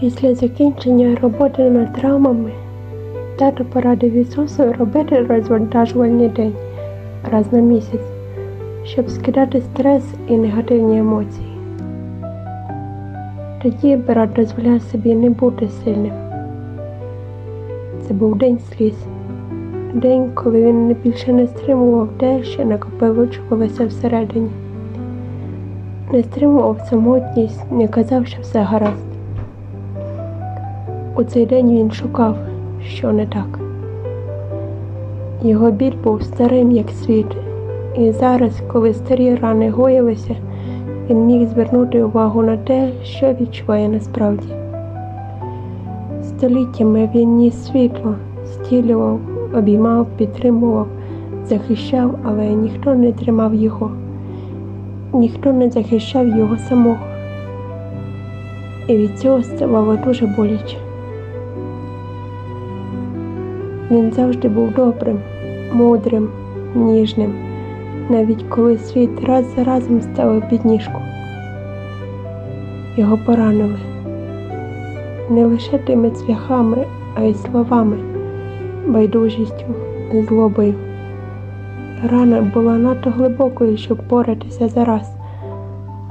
Після закінчення роботи над травмами тато порадив Ісусу робити розвантажувальний день раз на місяць, щоб скидати стрес і негативні емоції. Тоді брат дозволяв собі не бути сильним. Це був день сліз, день, коли він більше не стримував те, що накопичувалося всередині. Не стримував самотність, не казав, що все гаразд. У цей день він шукав, що не так. Його біль був старим, як світ, і зараз, коли старі рани гоїлися, він міг звернути увагу на те, що відчуває насправді. Століттями він ніс світло, стілював, обіймав, підтримував, захищав, але ніхто не тримав його, ніхто не захищав його самого. І від цього ставало дуже боляче. Він завжди був добрим, мудрим, ніжним, навіть коли світ раз за разом ставив підніжку. Його поранили не лише тими цвяхами, а й словами, байдужістю, злобою. Рана була надто глибокою, щоб боратися зараз,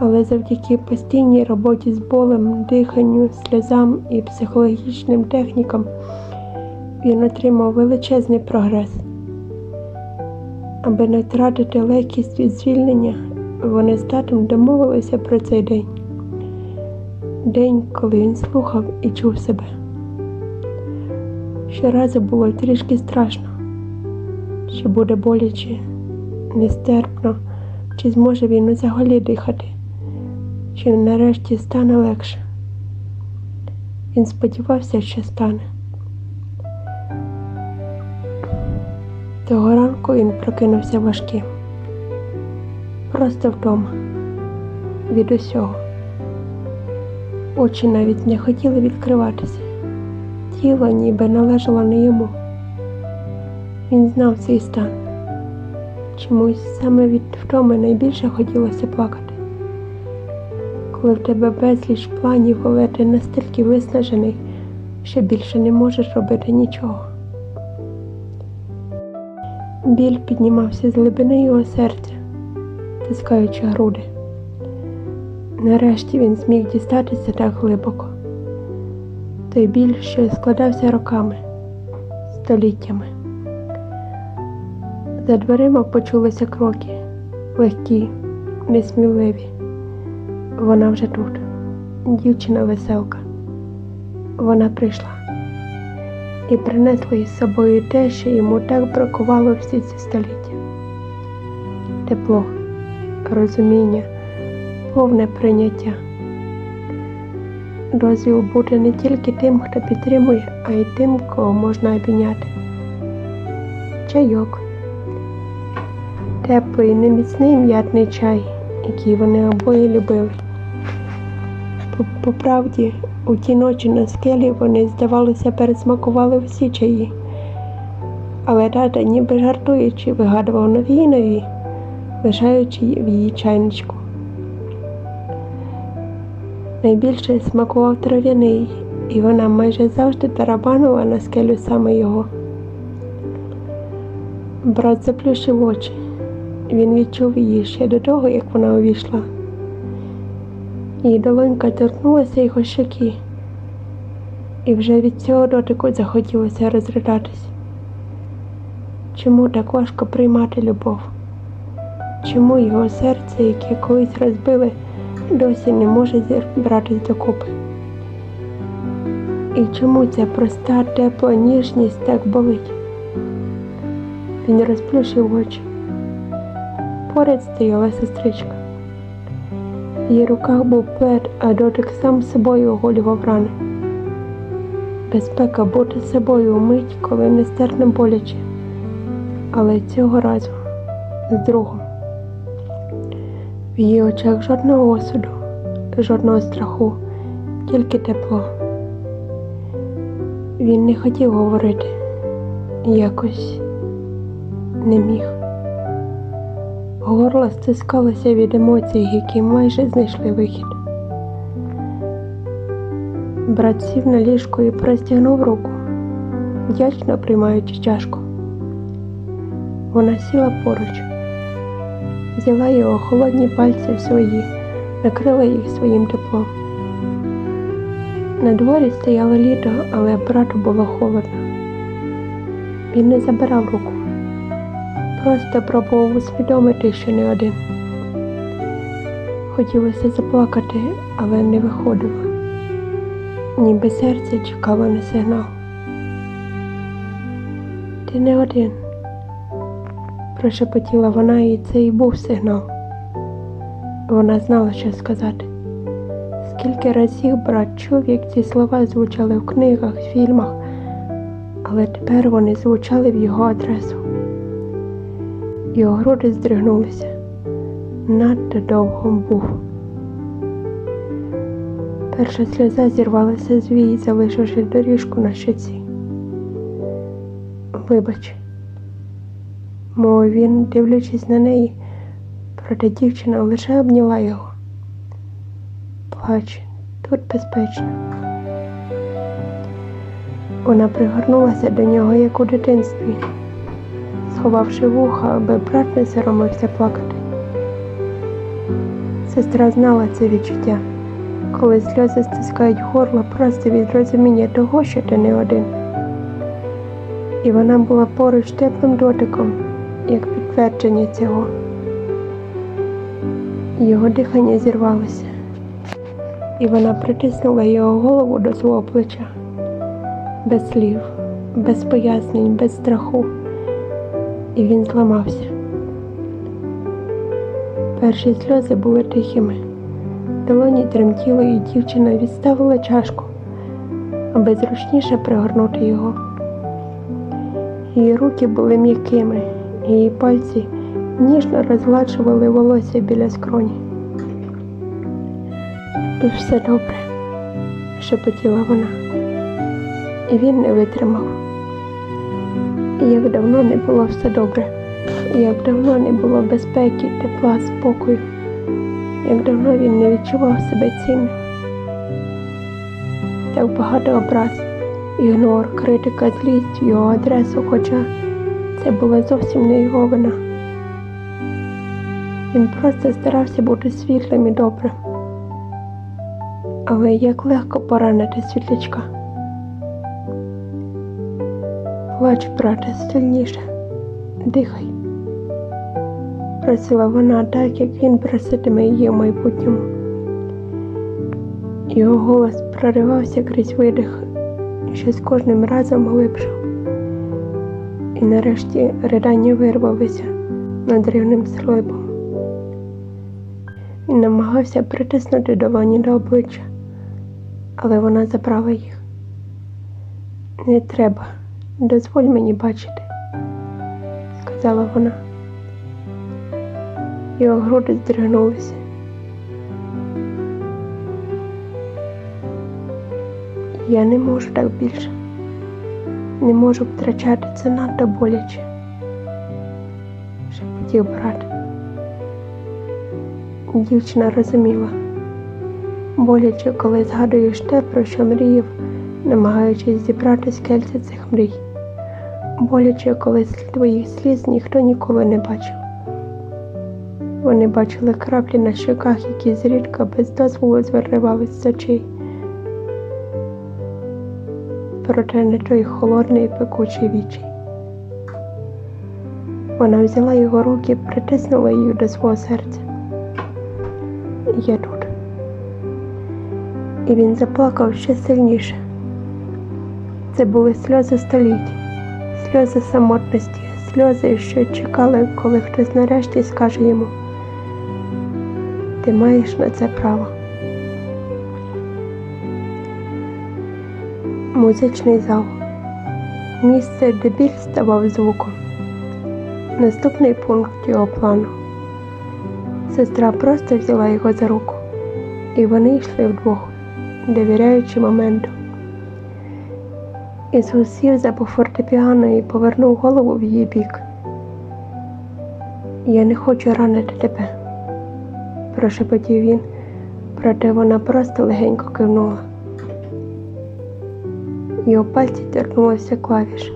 але завдяки постійній роботі з болем, диханню, сльозам і психологічним технікам він отримав величезний прогрес. Аби не втратити легкість від звільнення, вони з татом домовилися про цей день. День, коли він слухав і чув себе. Щоразу було трішки страшно, що буде боляче, нестерпно, чи зможе він взагалі дихати, чи нарешті стане легше. Він сподівався, що стане. Того ранку він прокинувся важким. Просто вдома від усього. Очі навіть не хотіли відкриватися. Тіло ніби належало не йому. Він знав свій стан. Чомусь саме від втоми найбільше хотілося плакати. Коли в тебе безліч планів, але ти настільки виснажений, що більше не можеш робити нічого. Біль піднімався з глибини його серця, тискаючи груди. Нарешті він зміг дістатися так глибоко. Той біль, що складався роками, століттями. За дверима почулися кроки, легкі, несміливі. Вона вже тут, дівчина веселка. Вона прийшла і принесла із собою те, що йому так бракувало всі ці століття. Тепло, розуміння, повне прийняття. Дозвіл бути не тільки тим, хто підтримує, а й тим, кого можна обійняти. Чайок. Теплий, неміцний м'ятний чай, який вони обоє любили. По, правді, у ті ночі на скелі вони, здавалося, пересмакували всі чаї. Але тата, ніби жартуючи, вигадував нові й нові, лишаючи в її чайничку. Найбільше смакував трав'яний, і вона майже завжди тарабанила на скелю саме його. Брат заплющив очі. Він відчув її ще до того, як вона увійшла. Її долонька торкнулася його щоки, і вже від цього дотику захотілося розридатись. Чому так важко приймати любов? Чому його серце, яке колись розбили, досі не може зібратись докупи? І чому ця проста, тепла ніжність так болить? Він розплющив очі. Поряд стояла сестричка. В її руках був плед, а дотик сам собою оголював рани. Безпека бути собою мить, коли нестерпно боляче, але цього разу з другом. В її очах жодного осуду, жодного страху, тільки тепло. Він не хотів говорити, якось не міг. Горло стискалося від емоцій, які майже знайшли вихід. Брат сів на ліжко і простягнув руку, вдячно приймаючи чашку. Вона сіла поруч, взяла його холодні пальці в свої, накрила їх своїм теплом. На дворі стояло літо, але брату було холодно. Він не забирав руку, просто пробував усвідомити, що не один. Хотілося заплакати, але не виходило, ніби серце чекало на сигнал. Ти не один, прошепотіла вона, і це і був сигнал. Вона знала, що сказати. Скільки разів брат чув, як ці слова звучали в книгах, фільмах, але тепер вони звучали в його адресу. Його груди здригнулися. Надто довго був. Перша сльоза зірвалася з вій, залишивши доріжку на щоці. Вибач, мовив він, дивлячись на неї, проте дівчина лише обняла його. Плач, тут безпечно. Вона пригорнулася до нього, як у дитинстві, сховавши вуха, аби брат не соромився плакати. Сестра знала це відчуття, коли сльози стискають горло просто від розуміння того, що ти не один. І вона була поруч теплим дотиком, як підтвердження цього. Його дихання зірвалося, і вона притиснула його голову до свого плеча. Без слів, без пояснень, без страху. І він зламався. Перші сльози були тихими. Долоні тремтіли, і дівчина відставила чашку, аби зручніше пригорнути його. Її руки були м'якими, її пальці ніжно розгладжували волосся біля скроні. Все добре, шепотіла вона, і він не витримав. Як давно не було все добре, як давно не було безпеки, тепла, спокою, як давно він не відчував себе цінним. Так багато образ, ігнор, критика, злість в його адресу, хоча це була зовсім не його вина. Він просто старався бути світлим і добрим. Але як легко поранити світлячка. Плач, брате, сильніше, дихай, просила вона так, як він проситиме її в майбутньому. Його голос проривався крізь видих, що з кожним разом глибшав. І нарешті ридання вирвалися надривним слибом. Він намагався притиснути долоні до обличчя, але вона забрала їх. Не треба, дозволь мені бачити, сказала вона. Його груди здригнулися. Я не можу так більше. Не можу втрачати це надто боляче. Шепотів брат. Дівчина розуміла. Боляче, коли згадуєш те, про що мріяв, намагаючись зібрати з цих мрій. Боляче, коли твоїх сліз ніхто ніколи не бачив. Вони бачили краплі на щоках, які зрідка без дозволу звиривались з очей. Проте не той холодний пекучий вічий. Вона взяла його руки, притиснула їх до свого серця. Я тут. І він заплакав ще сильніше. Це були сльози століть, сльози самотності, сльози, що чекали, коли хтось нарешті скаже йому. Ти маєш на це право. Музичний зал. Місце, де біль ставав звуком. Наступний пункт його плану. Сестра просто взяла його за руку, і вони йшли вдвох, довіряючи моменту. Ісус сів за фортепіано і повернув голову в її бік. Я не хочу ранити тебе, прошепотів він, проте вона просто легенько кивнула. Його пальці торкнулися клавіш.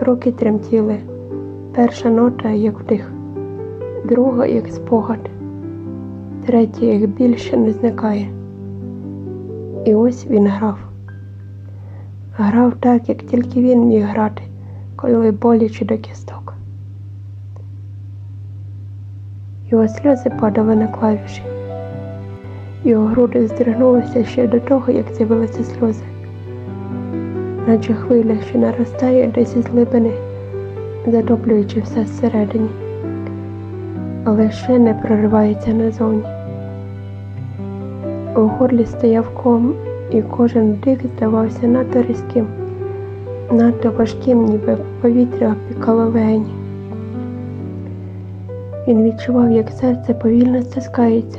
Руки тремтіли. Перша нота як вдих, друга як спогад, третя як більше не зникає. І ось він грав. Грав так, як тільки він міг грати, коли боляче до кісток. Його сльози падали на клавіші. Його груди здригнулися ще до того, як з'явилися сльози, наче хвиля, що наростає десь із глибини, затоплюючи все зсередині, але ще не проривається назовні. У горлі стояв ком, і кожен вдих здавався надто різким, надто важким, ніби повітря опікало легені. Він відчував, як серце повільно стискається,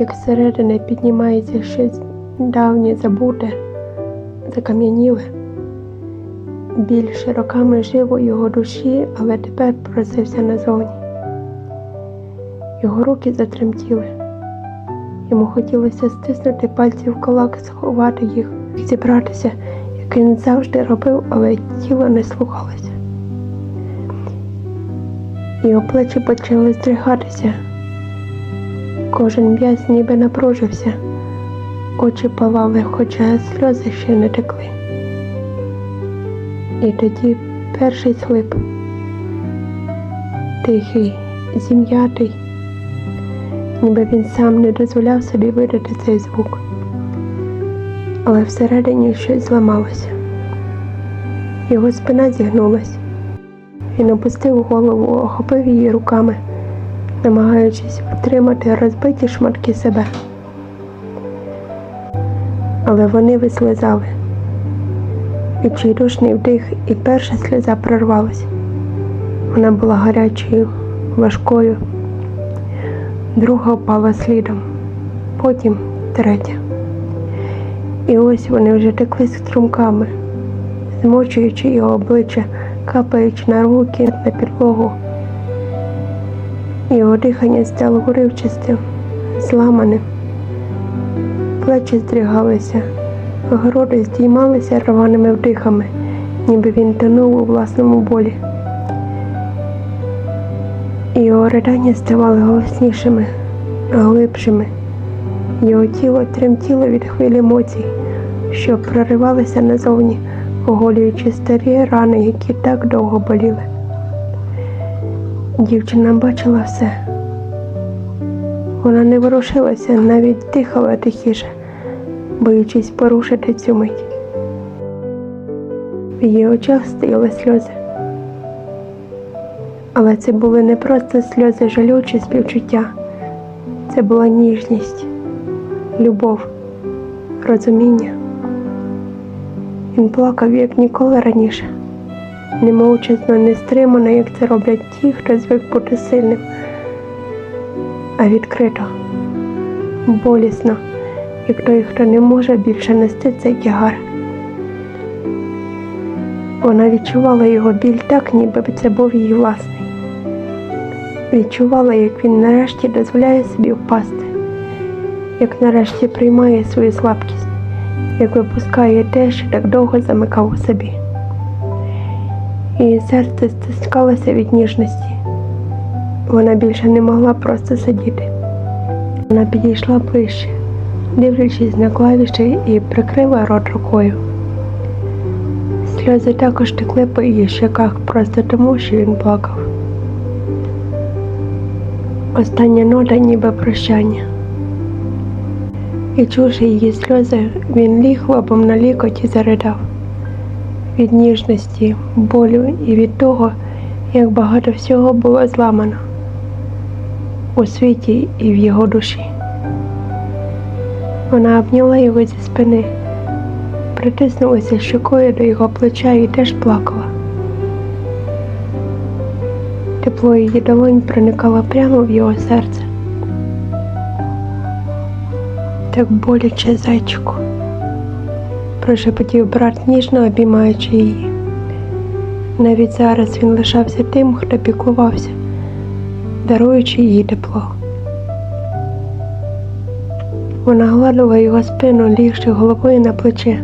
як зсередини піднімається щось давнє забуте, закам'яніле. Біль роками жив у його душі, але тепер просився назовні. Його руки затремтіли. Йому хотілося стиснути пальці в кулак, сховати їх, зібратися, як він завжди робив, але тіло не слухалося. Його плечі почали здригатися. Кожен м'яз ніби напружився, очі палали, хоча сльози ще не текли. І тоді перший слип, тихий, зім'ятий, ніби він сам не дозволяв собі видати цей звук. Але всередині щось зламалося. Його спина зігнулась. Він опустив голову, охопив її руками, намагаючись втримати розбиті шматки себе. Але вони вислизали. Відчайдушний вдих, і перша сльоза прорвалась. Вона була гарячою, важкою. Друга впала слідом, потім третя. І ось вони вже текли струмками, змочуючи його обличчя, капаючи на руки, на підлогу. Його дихання стало уривчастим, зламаним. Плечі здригалися, груди здіймалися рваними вдихами, ніби він тонув у власному болі. Його ридання ставали голоснішими, глибшими. Його тіло тремтіло від хвиль емоцій, що проривалися назовні, оголюючи старі рани, які так довго боліли. Дівчина бачила все. Вона не ворушилася, навіть дихала тихіше, боючись порушити цю мить. В її очах стояли сльози. Але це були не просто сльози жалю чи співчуття. Це була ніжність, любов, розуміння. Він плакав, як ніколи раніше, немовчасно, нестримано, як це роблять ті, хто звик бути сильним, а відкрито, болісно, як той, хто не може більше нести цей тягар. Вона відчувала його біль так, ніби це був її власний. Відчувала, як він нарешті дозволяє собі впасти, як нарешті приймає свою слабкість, як випускає те, що так довго замикав у собі. Її серце стискалося від ніжності. Вона більше не могла просто сидіти. Вона підійшла ближче, дивлячись на клавіші і прикрила рот рукою. Сльози також текли по її щеках просто тому, що він плакав. Остання нота ніби прощання. І чувши її сльози, він ліг лобом на лікоть і заридав від ніжності, болю і від того, як багато всього було зламано у світі і в його душі. Вона обняла його зі спини, притиснулася щокою до його плеча і теж плакала. Тепло її долонь проникало прямо в його серце. Так боляче зайчику, прошепотів брат, ніжно обіймаючи її. Навіть зараз він лишався тим, хто піклувався, даруючи їй тепло. Вона гладила його спину, лігши головою на плече,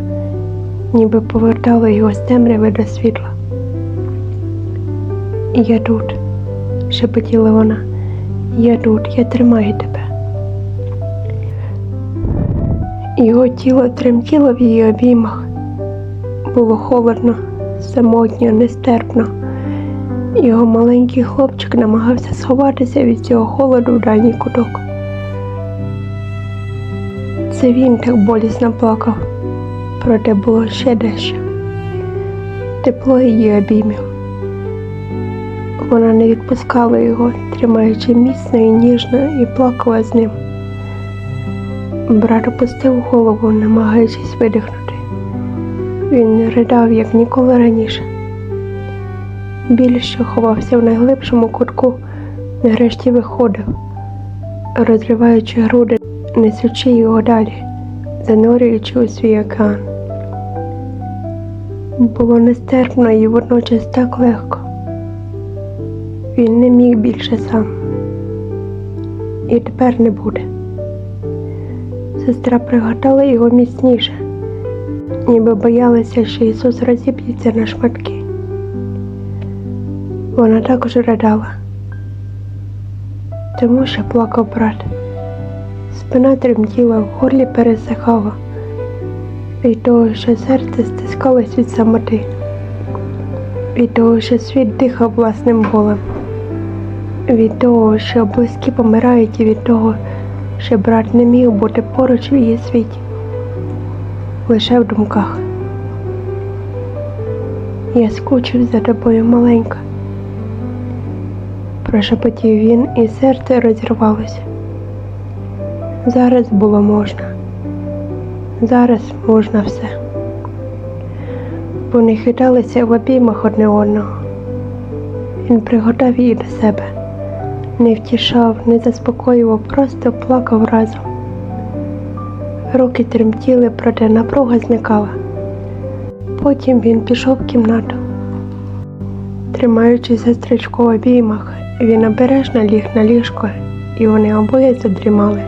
ніби повертало його з темряви до світла. Я тут, шепотіла вона. Я тут, я тримаю тебе. Його тіло тремтіло в її обіймах. Було холодно, самотньо, нестерпно. Його маленький хлопчик намагався сховатися від цього холоду в дальній куток. Це він так болісно плакав, проте було ще дещо. Тепло її обіймів. Вона не відпускала його, тримаючи міцно і ніжно, і плакала з ним. Брат опустив голову, намагаючись видихнути. Він ридав, як ніколи раніше. Біль, що ховався в найглибшому кутку, нарешті виходив, розриваючи груди, несучи його далі, занурюючи у свій океан. Було нестерпно і водночас так легко. Він не міг більше сам. І тепер не буде. Сестра пригортала його міцніше, ніби боялася, що Ісус розіб'ється на шматки. Вона також ридала, тому що плакав брат. Спина тремтіла, в горлі пересихала від того, що серце стискалось від самоти, від того, що світ дихав власним болем, від того, що близькі помирають, і від того, що брат не міг бути поруч в її світі, лише в думках. Я скучив за тобою маленька, прошепотів він, і серце розірвалося. Зараз було можна. Зараз можна все. Вони хиталися в обіймах одне одного. Він приготав її до себе, не втішав, не заспокоював, просто плакав разом. Руки тремтіли, проте напруга зникала. Потім він пішов в кімнату. Тримаючи сестричку в обіймах, він обережно ліг на ліжко, і вони обоє задрімали.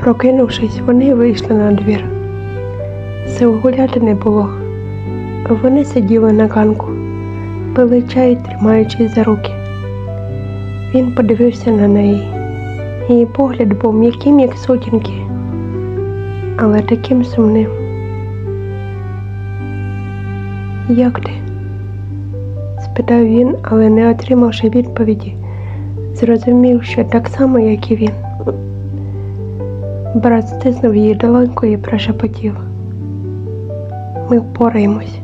Прокинувшись, вони вийшли на двір. Сил гуляти не було. Вони сиділи на ганку, пили чай, тримаючись за руки. Він подивився на неї. Її погляд був м'яким, як сутінки, але таким сумним. Як ти? спитав він, але не отримавши відповіді, зрозумів, що так само, як і він. Брат стиснув її долоньку і прошепотів. Ми впораємось.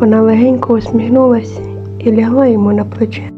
Вона легенько усміхнулась і лягла йому на плече.